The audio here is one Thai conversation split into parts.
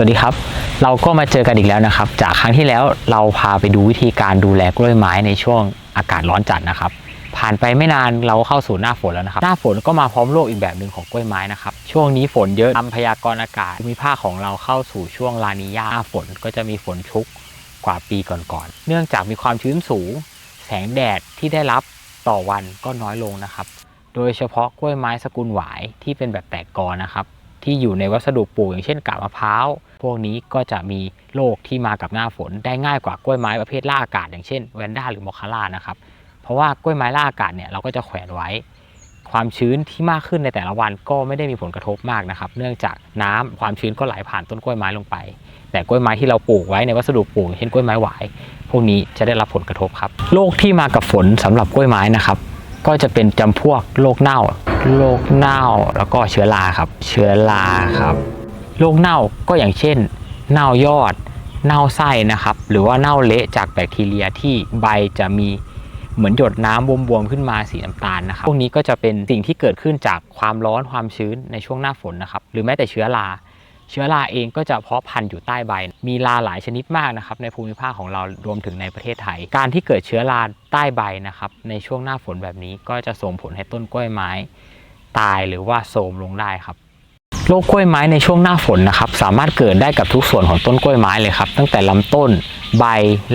สวัสดีครับ เราก็มาเจอกันอีกแล้วนะครับ จากครั้งที่แล้วเราพาไปดูวิธีการดูแลกล้วยไม้ในช่วงอากาศร้อนจัดนะครับ ผ่านไปไม่นานเราเข้าสู่หน้าฝนแล้วนะครับ หน้าฝนก็มาพร้อมโรคอีกแบบหนึ่งของกล้วยไม้นะครับ ช่วงนี้ฝนเยอะตาพยากรณ์อากาศภูมิภาคของเราเข้าสู่ช่วงลานีญาหน้าฝนก็จะมีฝนชุกกว่าปีก่อนๆ เนื่องจากมีความชื้นสูง แสงแดดที่ได้รับต่อวันก็น้อยลงนะครับ โดยเฉพาะกล้วยไม้สกุลหวายที่เป็นแบบแตกกอนะครับ ที่อยู่ในวัสดุปลูกอย่างเช่นกาบมะพร้าวพวกนี้ก็จะมีโรคที่มากับหน้าฝนได้ง่ายกว่ากล้วยไม้ประเภทล่าอากาศ อย่างเช่นแวนด้าหรือมอคคาร่านะครับเพราะว่ากล้วยไม้ล่าอากาศเนี่ยเราก็จะแขวนไว้ ความชื้นที่มากขึ้นในแต่ละวันก็ไม่ได้มีผลกระทบมากนะครับเนื่องจากน้ำความชื้นก็ไหลผ่านต้นกล้วยไม้ลงไป แต่กล้วยไม้ที่เราปลูกไว้ในวัสดุปลูกเช่นกล้วยไม้หวายพวกนี้จะได้รับผลกระทบครับโรคที่มากับฝนสำหรับกล้วยไม้นะครับก็จะเป็นจำพวกโรคเน่า โรคเน่าแล้วก็เชื้อราครับ เชื้อราครับโรคเน่าก็อย่างเช่น เน่ายอด เน่าไส้นะครับ หรือว่าเน่าเละจากแบคทีเรียที่ใบจะมีเหมือนหยดน้ำบวมๆขึ้นมาสีน้ำตาลนะครับ พวกนี้ก็จะเป็นสิ่งที่เกิดขึ้นจากความร้อนความชื้นในช่วงหน้าฝนนะครับ หรือแม้แต่เชื้อรา เชื้อราเองก็จะเพาะพันธุ์อยู่ใต้ใบ มีราหลายชนิดมากนะครับในภูมิภาคของเรารวมถึงในประเทศไทย การที่เกิดเชื้อราใต้ใบนะครับในช่วงหน้าฝนแบบนี้ก็จะส่งผลให้ต้นกล้วยไม้ ตายหรือว่าโทรมลงได้ครับโรคกล้วยไม้ในช่วงหน้าฝนนะครับ สามารถเกิดได้กับทุกส่วนของต้นกล้วยไม้เลยครับ ตั้งแต่ลำต้น ใบ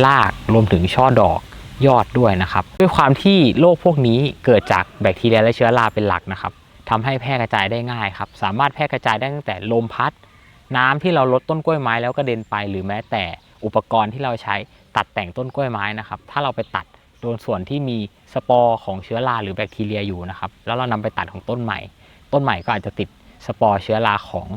รากรวมถึงช่อดอกยอดด้วยนะครับ ด้วยความที่โรคพวกนี้เกิดจากแบคทีเรียและเชื้อราเป็นหลักนะครับทำให้แพร่กระจายได้ง่ายครับ สามารถแพร่กระจายได้ตั้งแต่ลมพัด น้ำที่เราลดต้นกล้วยไม้แล้วกระเด็นไป หรือแม้แต่อุปกรณ์ที่เราใช้ตัดแต่งต้นกล้วยไม้นะครับ ถ้าเราไปตัด โดนส่วนที่มีสปอร์ของเชื้อราหรือแบคทีเรียอยู่นะครับ แล้วเรานำไปตัดของต้นใหม่ ต้นใหม่ก็อาจจะติดสปอร์เชื้อราของ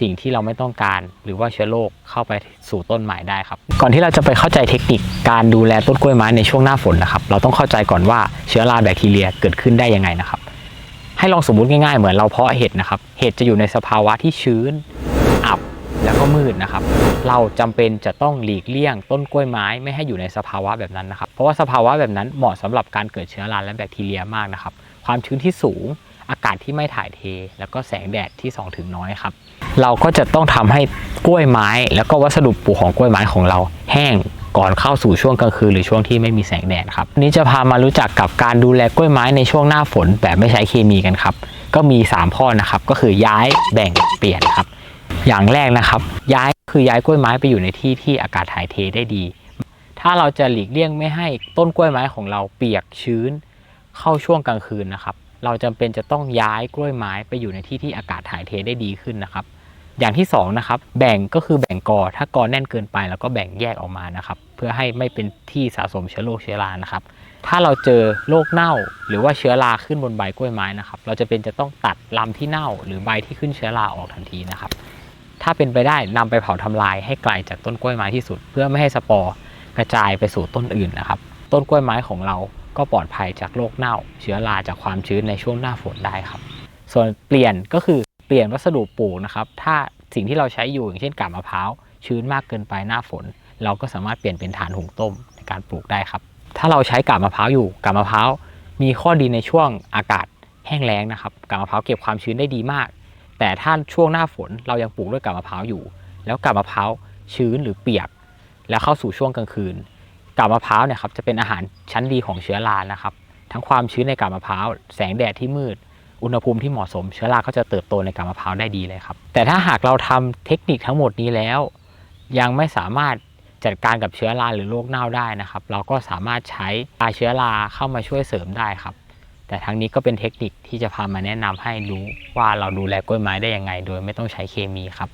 สิ่งที่เราไม่ต้องการ หรือว่าเชื้อโรคเข้าไปสู่ต้นใหม่ได้ครับ ก่อนที่เราจะไปเข้าใจเทคนิคการดูแลต้นกล้วยไม้ในช่วงหน้าฝนนะครับ เราต้องเข้าใจก่อนว่าเชื้อราแบคทีเรียเกิดขึ้นได้ยังไงนะครับ ให้ลองสมมุติง่ายๆ เหมือนเราเพาะเห็ดนะครับ เห็ดจะอยู่ในสภาวะที่ชื้นอับ แล้วก็มืดนะครับ เราจำเป็นจะต้องหลีกเลี่ยงต้นกล้วยไม้ไม่ให้อยู่ในสภาวะแบบนั้นนะครับ เพราะว่าสภาวะแบบนั้นเหมาะสำหรับการเกิดเชื้อราและแบคทีเรียมากนะครับ ความชื้นที่สูง อากาศที่ไม่ถ่ายเท แล้วก็แสงแดดที่ส่องถึงน้อยครับ เราก็จะต้องทำให้กล้วยไม้ แล้วก็วัสดุปลูกของกล้วยไม้ของเราแห้งก่อนเข้าสู่ช่วงกลางคืนหรือช่วงที่ไม่มีแสงแดดครับวันนี้จะพามารู้จักกับการดูแลกล้วยไม้ในช่วงหน้าฝนแบบไม่ใช้เคมีกันครับ ก็มี 3 ข้อนะครับ ก็คือย้ายแบ่งเปลี่ยนครับ อย่างแรกนะครับ ย้ายคือย้ายกล้วยไม้ไปอยู่ในที่ที่อากาศถ่ายเทได้ดี ถ้าเราจะหลีกเลี่ยงไม่ให้ต้นกล้วยไม้ของเราเปียกชื้นเข้าช่วงกลางคืนนะครับ เราจำเป็นจะต้องย้ายกล้วยไม้ไปอยู่ในที่ที่อากาศถ่ายเทได้ดีขึ้นนะครับ อย่างที่สองนะครับแบ่งก็คือแบ่งกอถ้ากอแน่นเกินไปแล้วก็แบ่งแยกออกมานะครับ เพื่อให้ไม่เป็นที่สะสมเชื้อโรคเชื้อรานะครับ ถ้าเราเจอโรคเน่าหรือว่าเชื้อราขึ้นบนใบกล้วยไม้นะครับ เราจะเป็นจะต้องตัดลำที่เน่า หรือใบที่ขึ้นเชื้อราออกทันทีนะครับ ถ้าเป็นไปได้นำไปเผาทำลายให้ไกลจากต้นกล้วยไม้ที่สุด เพื่อไม่ให้สปอร์กระจายไปสู่ต้นอื่นนะครับ ต้นกล้วยไม้ของเราก็ปลอดภัยจากโรคเน่า เชื้อราจากความชื้นในช่วงหน้าฝนได้ครับ ส่วนเปลี่ยนก็คือเปลี่ยนวัสดุปลูกนะครับ ถ้าสิ่งที่เราใช้อยู่อย่างเช่นกาบมะพร้าวชื้นมากเกินไปหน้าฝน เราก็สามารถเปลี่ยนเป็นฐานหุงต้มในการปลูกได้ครับ ถ้าเราใช้กาบมะพร้าวอยู่กาบมะพร้าวมีข้อดีในช่วงอากาศแห้งแล้งนะครับกาบมะพร้าวเก็บความชื้นได้ดีมาก แต่ถ้าช่วงหน้าฝนเรายังปลูกด้วยกาบมะพร้าวอยู่ แล้วกาบมะพร้าวชื้นหรือเปียก แล้วเข้าสู่ช่วงกลางคืนกาบมะพร้าวเนี่ยครับจะเป็นอาหารชั้นดีของเชื้อรานะครับ ทั้งความชื้นในกาบมะพร้าวแสงแดดที่มืด อุณหภูมิที่เหมาะสม เชื้อราก็จะเติบโตในกาบมะพร้าวได้ดีเลยครับ แต่ถ้าหากเราทำเทคนิคทั้งหมดนี้แล้ว ยังไม่สามารถจัดการกับเชื้อราหรือโรคเน่าได้นะครับ เราก็สามารถใช้ยาเชื้อราเข้ามาช่วยเสริมได้ครับ แต่ทั้งนี้ก็เป็นเทคนิคที่จะพามาแนะนำให้รู้ว่าเราดูแลกล้วยไม้ได้ยังไง โดยไม่ต้องใช้เคมีครับ